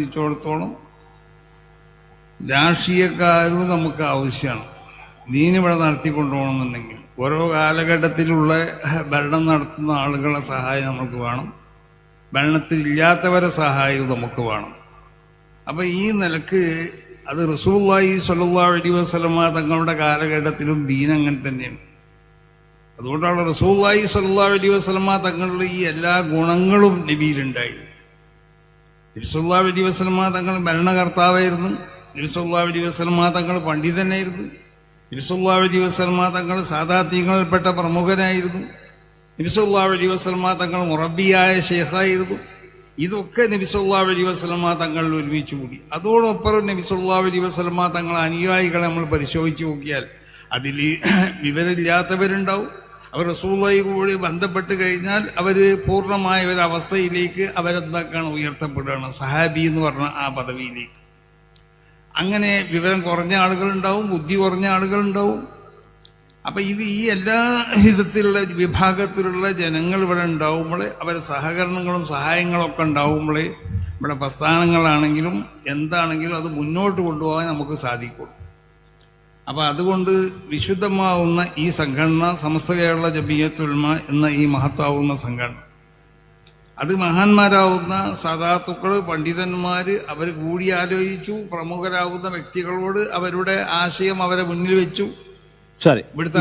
സംബന്ധിച്ചിടത്തോളം രാഷ്ട്രീയക്കാരും നമുക്ക് ആവശ്യമാണ്. നീനിവിടെ നടത്തിക്കൊണ്ടുപോകണമെന്നുണ്ടെങ്കിൽ ഓരോ കാലഘട്ടത്തിലുള്ള ഭരണം നടത്തുന്ന ആളുകളെ സഹായം നമുക്ക് വേണം. ഭരണത്തിൽ ഇല്ലാത്തവരെ സഹായവും നമുക്ക് വേണം. അപ്പം ഈ നിലയ്ക്ക് അത് റസൂള്ളി സല്ലാ അലി വസ്ലമ തങ്ങളുടെ കാലഘട്ടത്തിലും ദീൻ അങ്ങനെ തന്നെയാണ്. അതുകൊണ്ടാണ് റസൂള്ളി സല്ലാ അലി വസ്ലമ തങ്ങളുടെ ഈ എല്ലാ ഗുണങ്ങളും നബിയിലുണ്ടായി തിരുസല്ലാ അലൈഹി വസ്ലമ തങ്ങൾ ഭരണകർത്താവായിരുന്നു. തിരുസല്ലാ അലൈഹി വസ്ലമ തങ്ങൾ പണ്ഡിതനായിരുന്നു. തിരുസല്ലാ അലൈഹി വസ്ലമ തങ്ങൾ സാധാത്യങ്ങളിൽപ്പെട്ട പ്രമുഖനായിരുന്നു. നബിസല്ലാ അലൈഹി വസ്ലമ തങ്ങൾ മുറബിയായ ഷെയ്ഖായിരുന്നു ഇതൊക്കെ നബിസല്ലാ അലൈഹി വസ്ലമ തങ്ങൾ ഒരുമിച്ച് കൂടി. അതോടൊപ്പം നബിസല്ലാ അലൈഹി വസ്ലമ തങ്ങൾ അനുയായികളെ നമ്മൾ പരിശോധിച്ച് നോക്കിയാൽ അതിൽ വിവരമില്ലാത്തവരുണ്ടാവും. അവർ റസൂള്ളി കൂടി ബന്ധപ്പെട്ട് കഴിഞ്ഞാൽ അവർ പൂർണമായ ഒരു അവസ്ഥയിലേക്ക് അവരെന്താക്കാണ് ഉയർത്തപ്പെടുകയാണ്. സഹാബി എന്ന് പറഞ്ഞ ആ പദവിയിലേക്ക്. അങ്ങനെ വിവരം കുറഞ്ഞ ആളുകളുണ്ടാവും ബുദ്ധി കുറഞ്ഞ ആളുകളുണ്ടാവും. അപ്പം ഇത് ഈ എല്ലാ വിധത്തിലുള്ള വിഭാഗത്തിലുള്ള ജനങ്ങൾ ഇവിടെ ഉണ്ടാവുമ്പോൾ അവരെ സഹകരണങ്ങളും സഹായങ്ങളും ഒക്കെ ഉണ്ടാവുമ്പോൾ ഇവിടെ പ്രസ്ഥാനങ്ങളാണെങ്കിലും എന്താണെങ്കിലും അത് മുന്നോട്ട് കൊണ്ടുപോകാൻ നമുക്ക് സാധിക്കുള്ളൂ അപ്പൊ അതുകൊണ്ട് വിശുദ്ധമാവുന്ന ഈ സംഘടന സമസ്ത കേരള ജബിയത്തുൽമ എന്ന ഈ മഹത്താവുന്ന സംഘടന. അത് മഹാന്മാരാവുന്ന സദാത്തുക്കൾ പണ്ഡിതന്മാര് അവർ കൂടിയാലോചിച്ചു. പ്രമുഖരാവുന്ന വ്യക്തികളോട് അവരുടെ ആശയം അവരെ മുന്നിൽ വെച്ചു. ഇവിടുത്തെ